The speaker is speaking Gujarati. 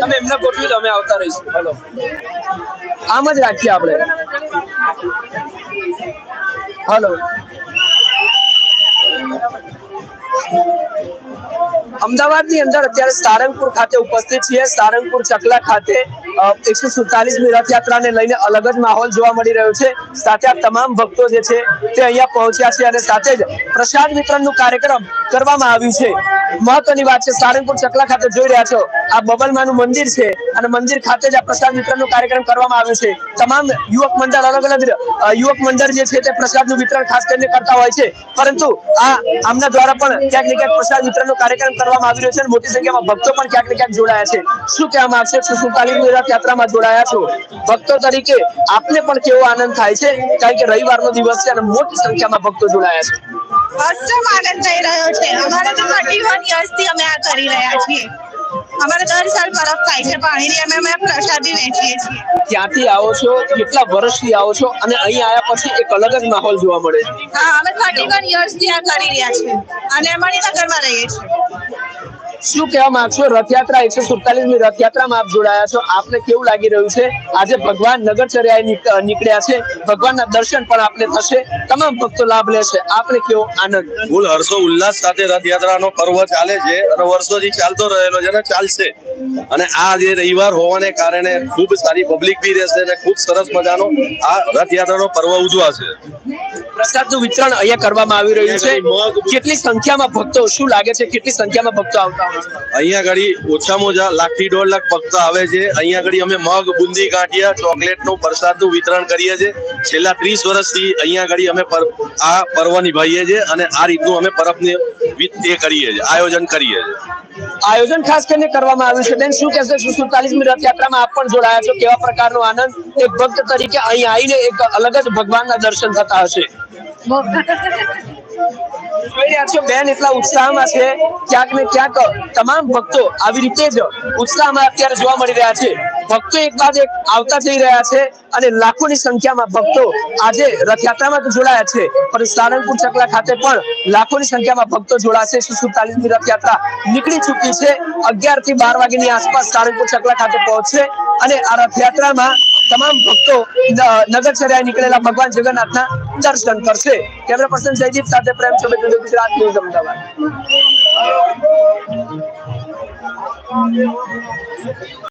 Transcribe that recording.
તમે એમને ગોઠવી અમે આવતા રહીશું. હલો. આમ જ રાખીએ આપણે. હલો. અમદાવાદની અંદર અત્યારે સારંગપુર ખાતે ઉપસ્થિત છીએ. સારંગપુર ચકલા ખાતે એકસો સુડતાલીસમી રથયાત્રાને લઈને અલગ જ માહોલ જોવા મળી રહ્યો છે. સાથે આ તમામ ભક્તો જે છે તે અહીંયા પહોંચ્યા છે અને સાથે જ પ્રસાદ વિતરણનું કાર્યક્રમ કરવામાં આવ્યું છે. મહત્વની વાત છે, સારંગપુર ચકલા ખાતે જોઈ રહ્યા છો. આ બબલમાનું મંદિર છે અને મંદિર ખાતે જ આ પ્રસાદ વિતરણનું કાર્યક્રમ કરવામાં આવ્યો છે. તમામ યુવક મંડળ, અલગ અલગ યુવક મંડળ જે છે તે પ્રસાદનું વિતરણ ખાસ કરીને કરતા હોય છે. પરંતુ આ આમના દ્વારા પણ ક્યાંક ને ક્યાંક પ્રસાદ વિતરણનો કાર્યક્રમ કરવામાં આવી રહ્યો છે અને મોટી સંખ્યામાં ભક્તો પણ ક્યાંક ને ક્યાંક જોડાયા છે. શું કહેવામાં આવશે? શું એકસો સુડતાલીસમી રથયાત્રામાં જોડાયા છો? ભક્તો તરીકે આપને પણ કેવો આનંદ થાય છે? કારણ કે રવિવારનો દિવસ છે અને મોટી સંખ્યામાં ભક્તો જોડાયા છે. અસમ આનંદ થઈ રહ્યો છે. અમારે તો થર્ટી વન યર્સથી અમે આ કરી રહ્યા છીએ. અમારે દર સાલ પરબ થાય છે. પાણીની અમે અમે પ્રસાદી વેચીએ છીએ. ક્યાંથી આવો છો? કેટલા વર્ષથી આવો છો? અને અહીં આવ્યા પછી એક અલગ જ માહોલ જોવા મળે છે. હા અમે થર્ટી વન યર્સથી આ કરી રહ્યા છીએ. અને મણિનગરમાં રહીએ છીએ. શું કહેવા માંગશો? રથયાત્રા એકસો સુડતાલીસમી રથયાત્રામાં આપ જોડાયા છો. આપને કેવું લાગી રહ્યું છે? આજે ભગવાન નગરચર્યાએ નીક- નીકળ્યા છે. ભગવાનના દર્શન પણ આપને થશે. તમામ ભક્તો લાભ લેશે. આપને કેવો આનંદ? ફૂલ હર્ષો ઉલ્લાસ સાથે રથયાત્રાનો પર્વ ચાલે છે અને વર્ષોથી ચાલતો રહેલો છે અને ચાલશે. અને આ જે રવિવાર હોવાને કારણે ખૂબ સારી પબ્લિક બી રહેશે અને ખૂબ સરસ મજાનો આ રથયાત્રાનો પર્વ ઉજવાશે. પ્રસાદનું વિતરણ અહીંયા કરવામાં આવી રહ્યું છે. કેટલી સંખ્યામાં ભક્તો, શું લાગે છે? કેટલી સંખ્યામાં ભક્તો આવતા અહીંયા ઘડી ઓછામાં ઓછા લાખથી દોઢ લાખ ભક્તો આવે છે. અહીંયા ઘડી અમે મગ, બુંદી, ગાંઠિયા ચોકલેટનું પ્રસાદનું વિતરણ કરીએ છીએ. છેલ્લા ત્રીસ વર્ષથી અહીંયા ઘડી અમે આ પર્વ નિભાવીએ છીએ અને આ રીતનું અમે પરબને એ કરીએ છીએ, આયોજન કરીએ છીએ. આયોજન ખાસ કરીને કરવામાં આવ્યું છે. બેન, શું કહેશો? શું સુડતાલીસમી રથયાત્રામાં આપ પણ જોડાયા છો? કેવા પ્રકારનો આનંદ એક ભક્ત તરીકે અહીં આવીને એક અલગ જ ભગવાનના દર્શન થતા હશે? ક્યાંક ને ક્યાંક તમામ ભક્તો આવી રીતે જ ઉત્સાહમાં અત્યારે જોવા મળી રહ્યા છે. ભક્તો એક બાદ એક આવતા જઈ રહ્યા છે અને લાખોની સંખ્યામાં ભક્તો આજે રથયાત્રામાં જોડાયા છે. પણ સારંગપુર ચકલા ખાતે પણ લાખોની સંખ્યામાં ભક્તો જોડાશે. સુડતાલીસમી રથયાત્રા નીકળી ચૂકી છે. અગિયારથી બાર વાગ્યાની આસપાસ સારંગપુર ચકલા ખાતે પહોંચશે અને આ રથયાત્રામાં તમામ ભક્તો નગરચર્યા નીકળેલા ભગવાન જગન્નાથના દર્શન કરશે. કેમેરા પર્સન જયદીપ સાથે પ્રેમ ચોબે ગુજરાત ન્યૂઝ અમદાવાદ.